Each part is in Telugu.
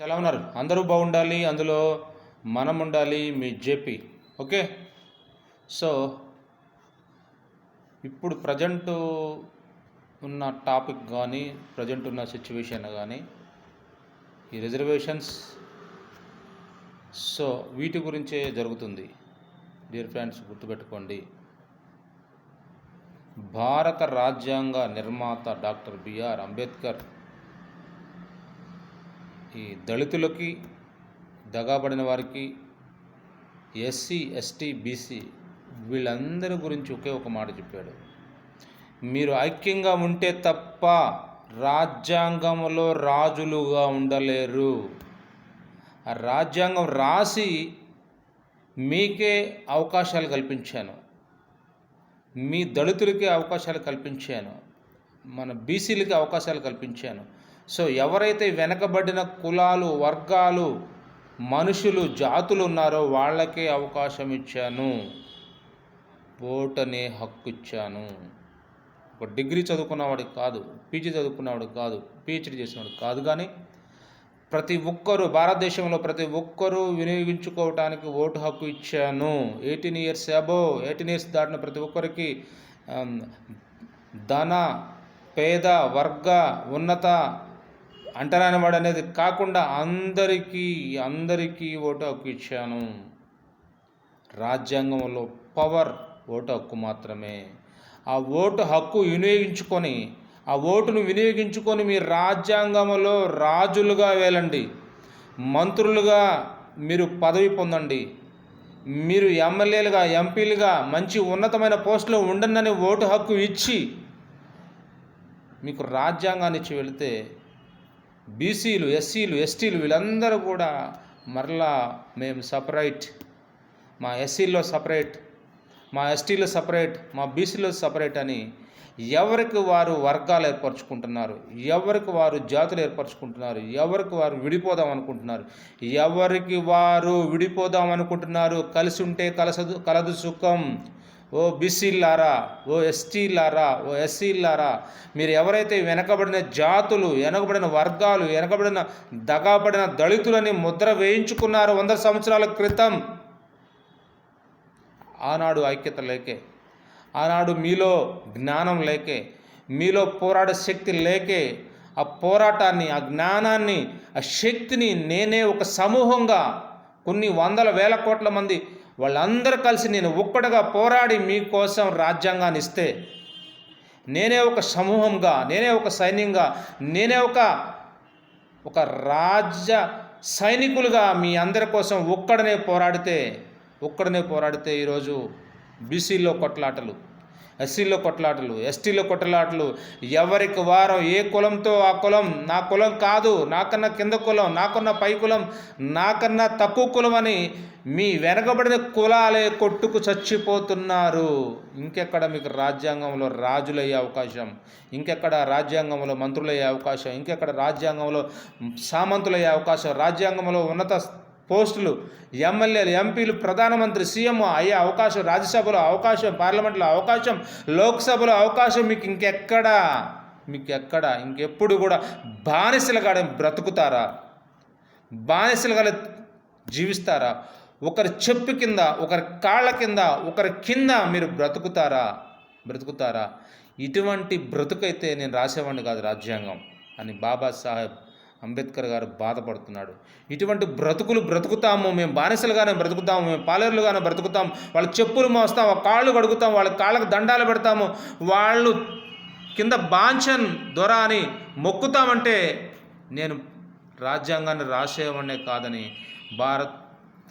ఎలా ఉన్నారు అందరూ బాగుండాలి అందులో మనం ఉండాలి మీ జేపీ. ఓకే? సో ఇప్పుడు ప్రజెంట్ ఉన్న టాపిక్ కానీ ప్రజెంట్ ఉన్న సిచ్యువేషన్ కానీ ఈ రిజర్వేషన్స్ సో వీటి గురించే జరుగుతుంది. డియర్ ఫ్రెండ్స్ గుర్తుపెట్టుకోండి. భారత రాజ్యాంగ నిర్మాత డాక్టర్ బిఆర్ అంబేద్కర్ ఈ దళితులకి దగాబడిన వారికి ఎస్సీ ఎస్టీ బీసీ వీళ్ళందరి గురించి ఒకే ఒక మాట చెప్పాడు. మీరు ఐక్యంగా ఉంటే తప్ప రాజ్యాంగంలో రాజులుగా ఉండలేరు. ఆ రాజ్యాంగం రాసి మీకే అవకాశాలు కల్పించాను. మీ దళితులకి అవకాశాలు కల్పించాను. మన బీసీలకి అవకాశాలు కల్పించాను. సో ఎవరైతే వెనకబడిన కులాలు వర్గాలు మనుషులు జాతులు ఉన్నారో వాళ్ళకే అవకాశం ఇచ్చాను. ఓటనే హక్కు ఇచ్చాను. ఒక డిగ్రీ చదువుకున్నవాడికి కాదు పీజీ చదువుకున్నవాడికి కాదు పిహెచ్డి చేసినవాడు కాదు కానీ ప్రతి ఒక్కరూ భారతదేశంలో ప్రతి ఒక్కరూ వినియోగించుకోవటానికి ఓటు హక్కు ఇచ్చాను. Eighteen years above eighteen years దాటిన ప్రతి ఒక్కరికి ధన పేద వర్గ ఉన్నత అంటరానివాడు అనేది కాకుండా అందరికీ అందరికీ ఓటు హక్కు ఇచ్చాను. రాజ్యాంగంలో పవర్ ఓటు హక్కు మాత్రమే. ఆ ఓటు హక్కు వినియోగించుకొని ఆ ఓటును వినియోగించుకొని మీ రాజ్యాంగంలో రాజులుగా వేలండి. మంత్రులుగా మీరు పదవి పొందండి. మీరు ఎమ్మెల్యేలుగా ఎంపీలుగా మంచి ఉన్నతమైన పోస్టులో ఉండండి ఓటు హక్కు ఇచ్చి మీకు రాజ్యాంగాన్ని ఇచ్చి వెళితే బీసీలు ఎస్సీలు ఎస్టీలు వీళ్ళందరూ కూడా మరలా మేము సపరేట్ మా ఎస్సీలో సపరేట్ మా ఎస్టీలో సపరేట్ మా బీసీలో సపరేట్ అని ఎవరికి వారు వర్గాలు ఏర్పరచుకుంటున్నారు ఎవరికి వారు జాతులు ఏర్పరచుకుంటున్నారు ఎవరికి వారు విడిపోదాం అనుకుంటున్నారు ఎవరికి వారు విడిపోదాం అనుకుంటున్నారు కలిసి ఉంటే కలసదు కలదు సుఖం. ఓ బీసీలారా ఓ ఎస్టీలారా ఓ ఎస్సీలారా మీరు ఎవరైతే వెనకబడిన జాతులు వెనకబడిన వర్గాలు వెనకబడిన దగాబడిన దళితులని ముద్ర వేయించుకున్నారు వంద సంవత్సరాల క్రితం. ఆనాడు ఐక్యత లేకే. ఆనాడు మీలో జ్ఞానం లేకే. మీలో పోరాడే శక్తి లేకే. ఆ పోరాటాన్ని ఆ జ్ఞానాన్ని ఆ శక్తిని నేనే ఒక సమూహంగా కొన్ని వందల వేల కోట్ల మంది వాళ్ళందరూ కలిసి నేను ఒక్కడగా పోరాడి మీకోసం రాజ్యాంగాన్ని ఇస్తే నేనే ఒక సమూహంగా నేనే ఒక సైన్యంగా నేనే ఒక ఒక రాజ్య సైనికులుగా మీ అందరి కోసం ఒక్కడనే పోరాడితే ఒక్కడనే పోరాడితే ఈరోజు బీసీలో కొట్లాటలు. ఎస్సీలో కొట్లాటలు ఎస్టీలో కొట్లాటలు. ఎవరికి వారం ఏ కులంతో ఆ కులం? నా కులం కాదు నాకన్నా కింద కులం నాకన్నా పై కులం నాకన్నా తక్కువ కులం అని మీ వెనకబడిన కులాలే కొట్టుకు చచ్చిపోతున్నారు. ఇంకెక్కడ మీకు రాజ్యాంగంలో రాజులయ్యే అవకాశం? ఇంకెక్కడ రాజ్యాంగంలో మంత్రులయ్యే అవకాశం? ఇంకెక్కడ రాజ్యాంగంలో సామంతులయ్యే అవకాశం? రాజ్యాంగంలో ఉన్నత పోస్టులు ఎమ్మెల్యేలు ఎంపీలు ప్రధానమంత్రి సీఎం అయ్యే అవకాశం రాజ్యసభలో అవకాశం పార్లమెంట్లో అవకాశం లోక్సభలో అవకాశం మీకు ఇంకెక్కడా? మీకు ఎక్కడ ఇంకెప్పుడు కూడా బానిసలుగా బ్రతుకుతారా? బానిసలుగా జీవిస్తారా? ఒకరి చెప్పు కింద ఒకరి కాళ్ళ కింద ఒకరి కింద మీరు బ్రతుకుతారా? బ్రతుకుతారా? ఇటువంటి బ్రతుకైతే నేను రాసేవాడిని కాదు రాజ్యాంగం అని బాబాసాహెబ్ అంబేద్కర్ గారు బాధపడుతున్నాడు. ఇటువంటి బ్రతుకులు బ్రతుకుతాము మేము బానిసలుగానే బ్రతుకుతాము మేము పాలేరులుగానే బ్రతుకుతాం వాళ్ళ చెప్పులు మోస్తాం వాళ్ళ కాళ్ళు కడుగుతాం వాళ్ళ కాళ్ళకు దండాలు పెడతాము వాళ్ళు కింద బాంఛన్ దొర అని మొక్కుతామంటే నేను రాజ్యాంగాన్ని రాసేవాడినే కాదని భారత్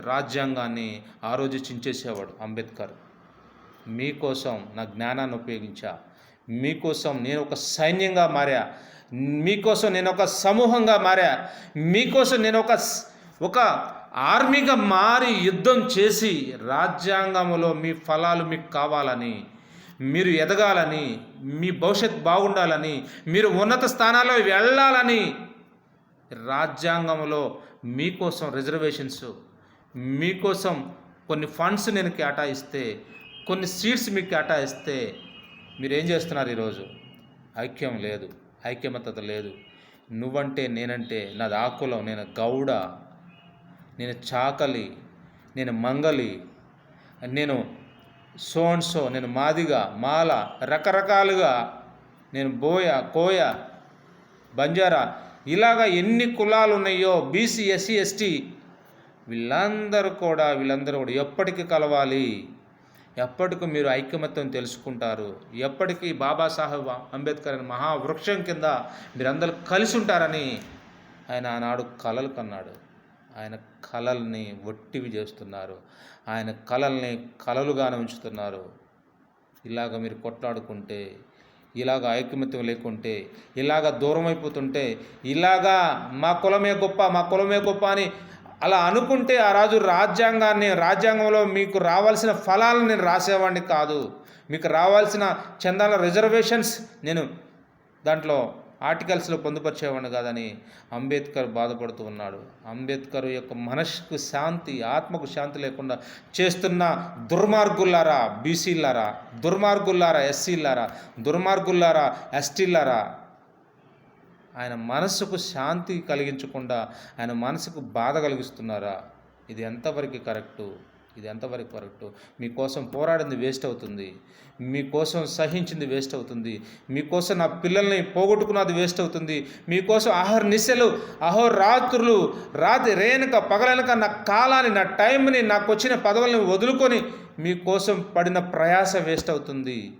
రాజ్యాంగాన్ని ఆ రోజు చించేసేవాడు అంబేద్కర్. మీకోసం నా జ్ఞానాన్ని ఉపయోగించా. మీకోసం నేను ఒక సైన్యంగా మారా. మీకోసం నేను ఒక సమూహంగా మారా. మీకోసం నేను ఒక ఒక ఆర్మీగా మారి యుద్ధం చేసి రాజ్యాంగంలో మీ ఫలాలు మీకు కావాలని మీరు ఎదగాలని మీ భవిష్యత్ బాగుండాలని మీరు ఉన్నత స్థానాల్లో వెళ్ళాలని రాజ్యాంగంలో మీకోసం రిజర్వేషన్స్ మీకోసం కొన్ని ఫండ్స్ నేను కేటాయిస్తే కొన్ని సీట్స్ మీకు కేటాయిస్తే మీరేం చేస్తున్నారు ఈరోజు? ఐక్యం లేదు ఐక్యమత్తత లేదు. నువ్వంటే నేనంటే నాది ఆకులం నేను గౌడ నేను చాకలి నేను మంగలి నేను సో అండ్ సో నేను మాదిగ మాల రకరకాలుగా నేను బోయ కోయ బంజారా ఇలాగా ఎన్ని కులాలు ఉన్నాయో బీసీ ఎస్సీ ఎస్టీ వీళ్ళందరూ కూడా వీళ్ళందరూ కూడా ఎప్పటికీ కలవాలి. ఎప్పటికి మీరు ఐక్యమత్యం తెలుసుకుంటారు. ఎప్పటికీ బాబాసాహెబ్ అంబేద్కర్ అనే మహావృక్షం కింద మీరందరూ కలిసి ఉంటారని ఆయన ఆనాడు కలలు కన్నాడు. ఆయన కలల్ని ఒట్టివి చేస్తున్నారు. ఆయన కలల్ని కలలుగానే ఉంచుతున్నారు. ఇలాగ మీరు కొట్లాడుకుంటే ఇలాగ ఐకమత్యం లేకుంటే ఇలాగ దూరం అయిపోతుంటే ఇలాగా మా కులమే గొప్ప మా కులమే గొప్ప అని అలా అనుకుంటే ఆ రాజు రాజ్యాంగాన్ని రాజ్యాంగంలో మీకు రావాల్సిన ఫలాలను నేను రాసేవాడిని కాదు. మీకు రావాల్సిన చందాల రిజర్వేషన్స్ నేను దాంట్లో ఆర్టికల్స్లో పొందుపరిచేవాడిని కాదని అంబేద్కర్ బాధపడుతూ ఉన్నాడు. అంబేద్కర్ యొక్క మనస్సుకు శాంతి ఆత్మకు శాంతి లేకుండా చేస్తున్న దుర్మార్గుల్లారా బీసీలారా దుర్మార్గుల్లారా ఎస్సీలారా దుర్మార్గుల్లారా ఎస్టీలారా ఆయన మనసుకు శాంతి కలిగించకుండా ఆయన మనసుకు బాధ కలిగిస్తున్నారా? ఇది ఎంతవరకు కరెక్టు? ఇది ఎంతవరకు కరెక్టు? మీకోసం పోరాడింది వేస్ట్ అవుతుంది. మీకోసం సహించింది వేస్ట్ అవుతుంది. మీకోసం నా పిల్లల్ని పోగొట్టుకున్నది వేస్ట్ అవుతుంది. మీకోసం అహర్ నిశలు అహోరాత్రులు రాత్రి రేనక పగలనక నా కాలాన్ని నా టైంని నాకు వచ్చిన పదవుల్ని వదులుకొని మీకోసం పడిన ప్రయాస వేస్ట్ అవుతుంది.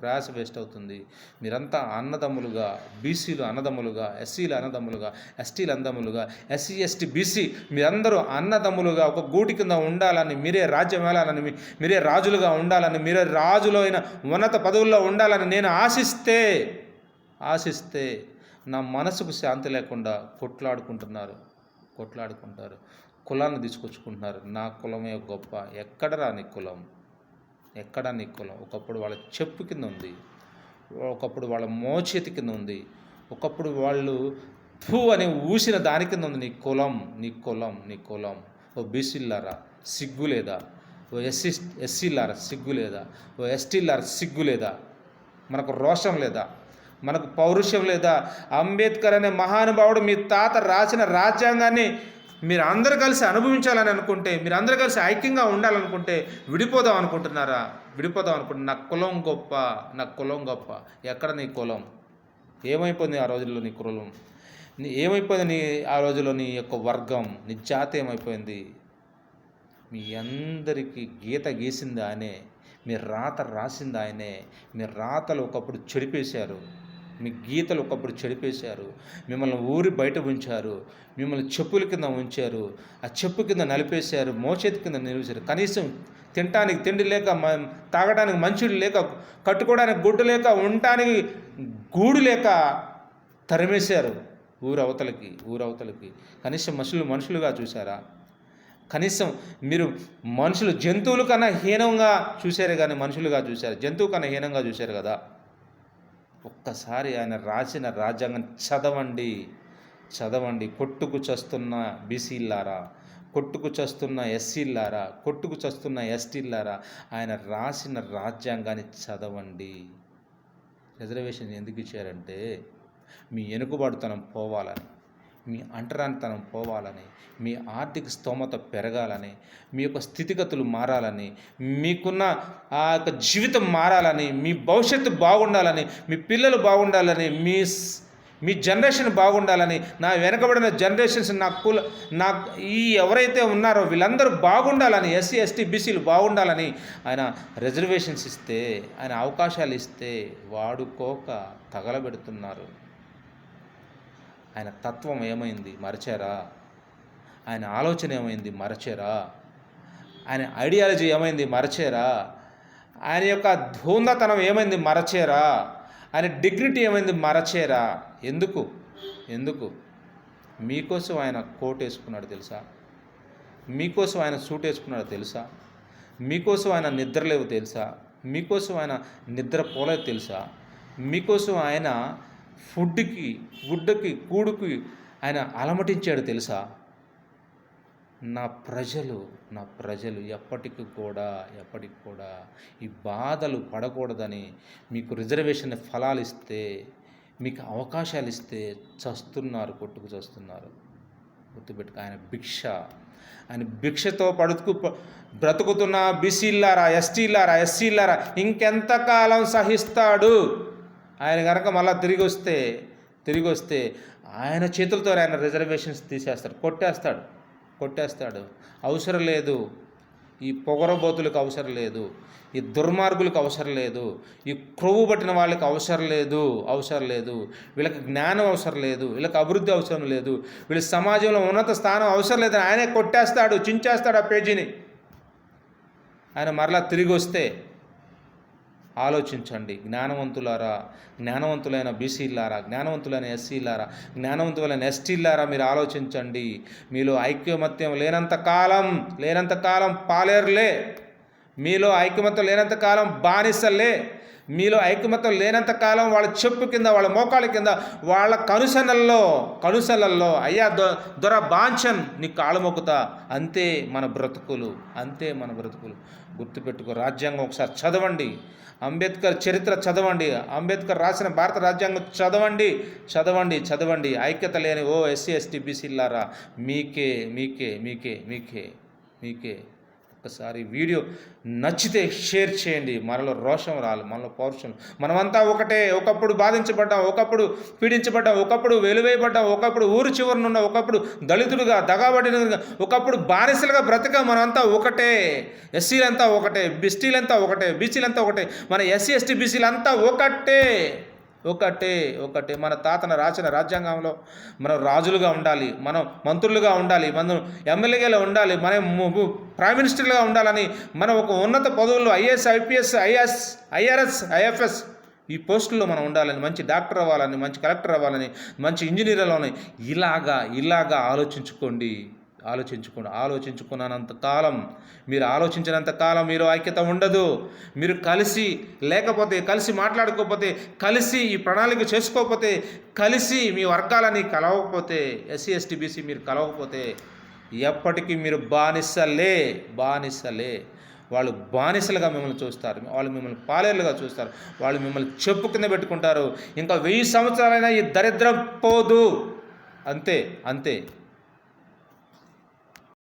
ప్రయాస వేస్ట్ అవుతుంది. మీరంతా అన్నదమ్ములుగా బీసీలు అన్నదమ్ములుగా ఎస్సీలు అన్నదమ్ములుగా ఎస్టీలు అన్నదమ్ములుగా ఎస్సీ ఎస్టీ బీసీ మీరందరూ అన్నదమ్ములుగా ఒక గూటి కింద ఉండాలని మీరే రాజ్యం వెళ్ళాలని మీరే రాజులుగా ఉండాలని మీరే రాజులైన అయిన ఉన్నత పదవుల్లో ఉండాలని నేను ఆశిస్తే ఆశిస్తే నా మనసుకు శాంతి లేకుండా కొట్లాడుకుంటున్నారు కొట్లాడుకుంటారు కులాన్ని తీసుకొచ్చుకుంటున్నారు. నా కులమే గొప్ప ఎక్కడ రాని కులం. ఎక్కడ నీ కులం? ఒకప్పుడు వాళ్ళ చెప్పు కింద ఉంది. ఒకప్పుడు వాళ్ళ మోచేతి కింద ఉంది. ఒకప్పుడు వాళ్ళు థూ అని ఊసిన దాని కింద ఉంది నీ కులం నీ కులం నీ కులం. ఓ బీసీలారా సిగ్గు లేదా? ఓ ఎస్సీ ఎస్సీలారా సిగ్గు లేదా? ఓ ఎస్టీలారా సిగ్గు లేదా? మనకు రోషం లేదా? మనకు పౌరుషం లేదా? అంబేద్కర్ అనే మహానుభావుడు మీ తాత రాసిన రాజ్యాంగాన్ని మీరు అందరు కలిసి అనుభవించాలని అనుకుంటే మీరు అందరు కలిసి ఐక్యంగా ఉండాలనుకుంటే విడిపోదాం అనుకుంటున్నారా? విడిపోదాం అనుకుంటే నా కులం గొప్ప నా కులం గొప్ప. ఎక్కడ నీ కులం? ఏమైపోయింది ఆ రోజుల్లో నీ కులం? నీ ఏమైపోయింది నీ ఆ రోజుల్లో నీ యొక్క వర్గం? నీ జాతి ఏమైపోయింది? మీ అందరికీ గీత గీసింది ఆయనే. మీ రాత రాసింది ఆయనే. మీ రాతలు ఒకప్పుడు చెడిపేశారు. మీ గీతలు ఒకప్పుడు చెడిపేశారు మిమ్మల్ని ఊరి బయట ఉంచారు. మిమ్మల్ని చెప్పుల కింద ఉంచారు. ఆ చెప్పు కింద నలిపేశారు. మోచేతి కింద నిలిచారు కనీసం తినటానికి తిండి లేక తాగడానికి మంచుడు లేక కట్టుకోవడానికి గుడ్డు లేక ఉండటానికి గూడు లేక తరిమేశారు ఊరవతలకి అవతలకి ఊరు అవతలకి. కనీసం మనుషులు మనుషులుగా చూసారా కనీసం మీరు మనుషులు జంతువుల కన్నా హీనంగా చూశారు కానీ మనుషులుగా చూశారు? జంతువు కన్నా హీనంగా చూశారు కదా? ఒక్కసారి ఆయన రాసిన రాజ్యాంగం చదవండి చదవండి. కొట్టుకు చస్తున్న బీసీలారా కొట్టుకు చస్తున్న ఎస్సీలారా కొట్టుకు చస్తున్న ఎస్టీలారా ఆయన రాసిన రాజ్యాంగాన్ని చదవండి. రిజర్వేషన్ ఎందుకు ఇచ్చారంటే మీ ఎనుకబాటుతనం పోవాలని. మీ అంటరానితనం పోవాలని మీ ఆర్థిక స్తోమత పెరగాలని మీ యొక్క స్థితిగతులు మారాలని మీకున్న ఆ యొక్క జీవితం మారాలని మీ భవిష్యత్తు బాగుండాలని మీ పిల్లలు బాగుండాలని మీ మీ జనరేషన్ బాగుండాలని నా వెనకబడిన జనరేషన్స్ నా కుల నా ఈ ఎవరైతే ఉన్నారో వీళ్ళందరూ బాగుండాలని ఎస్సీ ఎస్టీ బీసీలు బాగుండాలని ఆయన రిజర్వేషన్స్ ఇస్తే ఆయన అవకాశాలు ఇస్తే వాడుకోక తగలబెడుతున్నారు. ఆయన తత్వం ఏమైంది? మరచారా? ఆయన ఆలోచన ఏమైంది? మరచారా? ఆయన ఐడియాలజీ ఏమైంది? మరచారా? ఆయన యొక్క ధూందతనం ఏమైంది? మరచారా? ఆయన డిగ్నిటీ ఏమైంది? మరచారా? ఎందుకు? ఎందుకు? మీకోసం ఆయన కోట్ వేసుకున్నాడు తెలుసా? మీకోసం ఆయన సూట్ వేసుకున్నాడు తెలుసా? మీకోసం ఆయన నిద్రలేవు తెలుసా? మీకోసం ఆయన నిద్ర పోలేదు తెలుసా? మీకోసం ఆయన ఫుడ్కి గుడ్డకి కూడుకి ఆయన అలమటించాడు తెలుసా? నా ప్రజలు నా ప్రజలు ఎప్పటికి కూడా ఎప్పటికి కూడా ఈ బాధలు పడకూడదని మీకు రిజర్వేషన్ ఫలాలు ఇస్తే మీకు అవకాశాలు ఇస్తే చస్తున్నారు కొట్టుకు చస్తున్నారు. గుర్తుపెట్టుకు ఆయన భిక్ష. ఆయన భిక్షతో పడుకు బ్రతుకుతున్న బీసీలారా ఎస్టీలారా ఎస్సీలారా ఇంకెంతకాలం సహిస్తాడు? ఆయన కనుక మళ్ళీ తిరిగి వస్తే తిరిగి వస్తే ఆయన చేతులతో ఆయన రిజర్వేషన్స్ తీసేస్తాడు కొట్టేస్తాడు కొట్టేస్తాడు. అవసరం లేదు. ఈ పొగరబోతులకు అవసరం లేదు. ఈ దుర్మార్గులకు అవసరం లేదు. ఈ క్రొవ్వు పట్టిన వాళ్ళకి అవసరం లేదు అవసరం లేదు. వీళ్ళకి జ్ఞానం అవసరం లేదు వీళ్ళకి అభివృద్ధి అవసరం లేదు. వీళ్ళ సమాజంలో ఉన్నత స్థానం అవసరం లేదని ఆయనే కొట్టేస్తాడు చించేస్తాడు ఆ పేజీని. ఆయన మరలా తిరిగి వస్తే ఆలోచించండి. జ్ఞానవంతులారా జ్ఞానవంతులైన బీసీలారా జ్ఞానవంతులైన ఎస్సీలారా జ్ఞానవంతులైన ఎస్టీలారా మీరు ఆలోచించండి. మీలో ఐక్యమత్యం లేనంత కాలం లేనంత కాలం పాలేరులే. మీలో ఐక్యమత్యం లేనంత కాలం బానిసలే. మీలో ఐకమత్యం లేనంత కాలం వాళ్ళ చెప్పు కింద వాళ్ళ మోకాళ్ళ కింద వాళ్ళ కనుసనల్లో కనుసనల్లో అయ్యా దొ దొర బాంఛన్ నీ కాళ్ళు మొక్కుతా. అంతే మన బ్రతుకులు అంతే మన బ్రతుకులు. గుర్తుపెట్టుకో రాజ్యాంగం ఒకసారి చదవండి. అంబేద్కర్ చరిత్ర చదవండి. అంబేద్కర్ రాసిన భారత రాజ్యాంగం చదవండి. చదవండి చదవండి. ఐక్యత లేని ఓ ఎస్సీ ఎస్టీ బీసీలారా మీకే మీకే మీకే మీకే మీకే. ఒక్కసారి వీడియో నచ్చితే షేర్ చేయండి. మనలో రోషం రాలి మనలో పౌరుషం మనమంతా ఒకటే ఒకప్పుడు బాధించబడ్డాం ఒకప్పుడు పీడించబడ్డాం ఒకప్పుడు వెలువేయబడ్డాం ఒకప్పుడు ఊరు చివరనున్న ఒకప్పుడు దళితుడుగా దగాబడినగా ఒకప్పుడు బానిసలుగా బ్రతక మనమంతా ఒకటే. ఎస్సీలంతా ఒకటే బిస్టీలంతా ఒకటే బీసీలంతా ఒకటే మన ఎస్సీ ఎస్టీ బీసీలంతా ఒకటే. ఒకటే ఒకటే. మన తాతన రాసిన రాజ్యాంగంలో మనం రాజులుగా ఉండాలి మనం మంత్రులుగా ఉండాలి మనం ఎమ్మెల్యేగా ఉండాలి మనం ము- ప్రైమ్ మినిస్టర్గా ఉండాలని మనం ఒక ఉన్నత పదవుల్లో IAS IPS IS IRS IFS ఈ పోస్టుల్లో మనం ఉండాలని మంచి డాక్టర్ అవ్వాలని మంచి కలెక్టర్ అవ్వాలని మంచి ఇంజనీర్ అవ్వాలని ఇలాగా ఇలాగా ఆలోచించుకోండి. ఆలోచించుకోండి. ఆలోచించుకున్నంత కాలం మీరు ఆలోచించినంత కాలం మీరు ఐక్యత ఉండదు. మీరు కలిసి లేకపోతే కలిసి మాట్లాడుకోకపోతే కలిసి ఈ ప్రణాళిక చేసుకోకపోతే కలిసి మీ వర్గాలని కలవకపోతే ఎస్సీ ఎస్టీ బీసీ మీరు కలవకపోతే ఎప్పటికీ మీరు బానిసలే బానిసలే. వాళ్ళు బానిసలుగా మిమ్మల్ని చూస్తారు. వాళ్ళు మిమ్మల్ని పాలేరులుగా చూస్తారు. వాళ్ళు మిమ్మల్ని చెప్పు కింద పెట్టుకుంటారు. ఇంకా వెయ్యి సంవత్సరాలైనా ఈ దరిద్రం పోదు. అంతే అంతే.